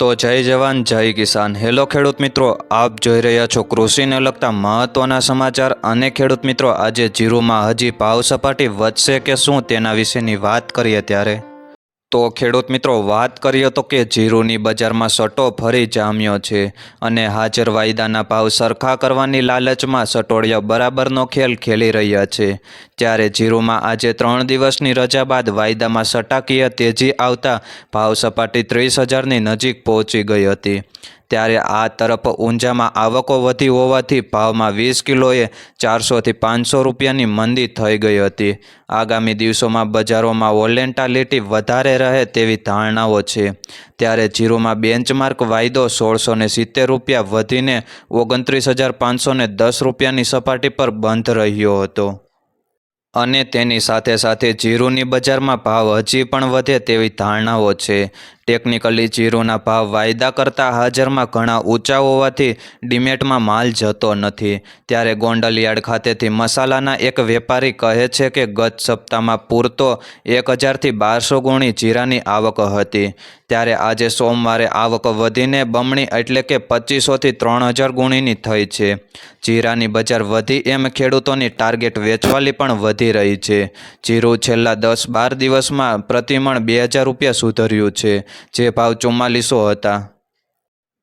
તો જય જવાન, જય કિસાન. હેલો ખેડૂત મિત્રો, આપ જોઈ રહ્યા છો કૃષિને લગતા મહત્વના સમાચાર. અને ખેડૂત મિત્રો, આજે જીરુમાં હજી ભાવ સપાટી વધશે કે શું તેના વિશેની વાત કરીએ ત્યારે? તો ખેડૂત મિત્રો, વાત કરીએ તો કે જીરુની બજારમાં સટો ફરી જામ્યો છે અને હાજર વાયદાના ભાવ સરખા કરવાની લાલચમાં સટોડિયા બરાબરનો ખેલ ખેલી રહ્યા છે. ત્યારે જીરુમાં આજે ત્રણ દિવસની રજા બાદ વાયદામાં સટાકીય તેજી આવતા ભાવ સપાટી ત્રીસ હજારની નજીક પહોંચી ગઈ હતી. ત્યારે આ તરફ ઊંઝામાં આવકો વધી હોવાથી ભાવમાં વીસ કિલોએ ચારસોથી પાંચસો રૂપિયાની મંદી થઈ ગઈ હતી. આગામી દિવસોમાં બજારોમાં વોલેન્ટાલિટી વધારે રહે તેવી ધારણાઓ છે. ત્યારે જીરોમાં બેન્ચમાર્ક વાયદો સોળસો સિત્તેર રૂપિયા વધીને ઓગણત્રીસ હજાર પાંચસો દસ રૂપિયાની સપાટી પર બંધ રહ્યો હતો. અને તેની સાથે સાથે જીરુની બજારમાં ભાવ હજી પણ વધે તેવી ધારણાઓ છે. ટેકનિકલી જીરુના ભાવ વાયદા કરતાં હાજરમાં ઘણા ઊંચા હોવાથી ડિમેટમાં માલ જતો નથી. ત્યારે ગોંડલિયાળ ખાતેથી મસાલાના એક વેપારી કહે છે કે ગત સપ્તાહમાં પૂરતો એક હજારથી બારસો ગુણી જીરાની આવક હતી. ત્યારે આજે સોમવારે આવક વધીને બમણી એટલે કે પચીસોથી ત્રણ હજાર ગુણીની થઈ છે. જીરાની બજાર વધી એમ ખેડૂતોની ટાર્ગેટ વેચવાલી પણ વધી રહી છે. જીરું છેલ્લા દસ બાર દિવસમાં પ્રતિમણ બે હજાર રૂપિયા સુધર્યું છે. જે ભાવ ચુમ્માલીસો હતા.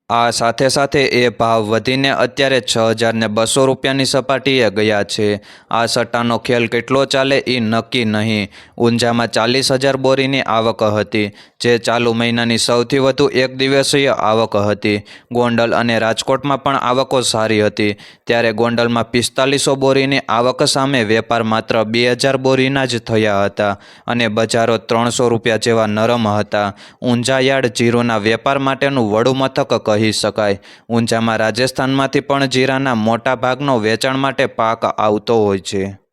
આ સાથે સાથે એ ભાવ વધીને અત્યારે છ હજારને બસો રૂપિયાની સપાટીએ ગયા છે. આ સટ્ટાનો ખેલ કેટલો ચાલે એ નક્કી નહીં. ઊંઝામાં ચાલીસ હજાર બોરીની આવક હતી, જે ચાલુ મહિનાની સૌથી વધુ એક દિવસીય આવક હતી. ગોંડલ અને રાજકોટમાં પણ આવકો સારી હતી. ત્યારે ગોંડલમાં પિસ્તાલીસો બોરીની આવક સામે વેપાર માત્ર બે હજાર બોરીના જ થયા હતા અને બજારો ત્રણસો રૂપિયા જેવા નરમ હતા. ઊંઝા યાર્ડ જીરોના વેપાર માટેનું વડું મથક કહી શકાય. ઊંઝામાં રાજસ્થાનમાંથી પણ જીરાના મોટા ભાગનો વેચાણ માટે પાક આવતો હોય છે.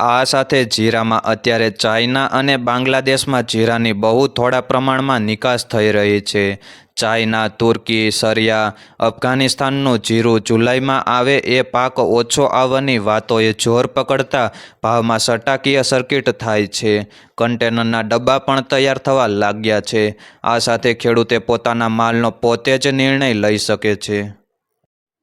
આ સાથે જીરામાં અત્યારે ચાઇના અને બાંગ્લાદેશમાં જીરાની બહુ થોડા પ્રમાણમાં નિકાસ થઈ રહી છે. ચાઇના, તુર્કી, સરિયા, અફઘાનિસ્તાનનું જીરું જુલાઈમાં આવે એ પાક ઓછો આવવાની વાતોએ જોર પકડતા ભાવમાં સટાકીય સર્કિટ થાય છે. કન્ટેનરના ડબ્બા પણ તૈયાર થવા લાગ્યા છે. આ સાથે ખેડૂતે પોતાના માલનો પોતે જ નિર્ણય લઈ શકે છે.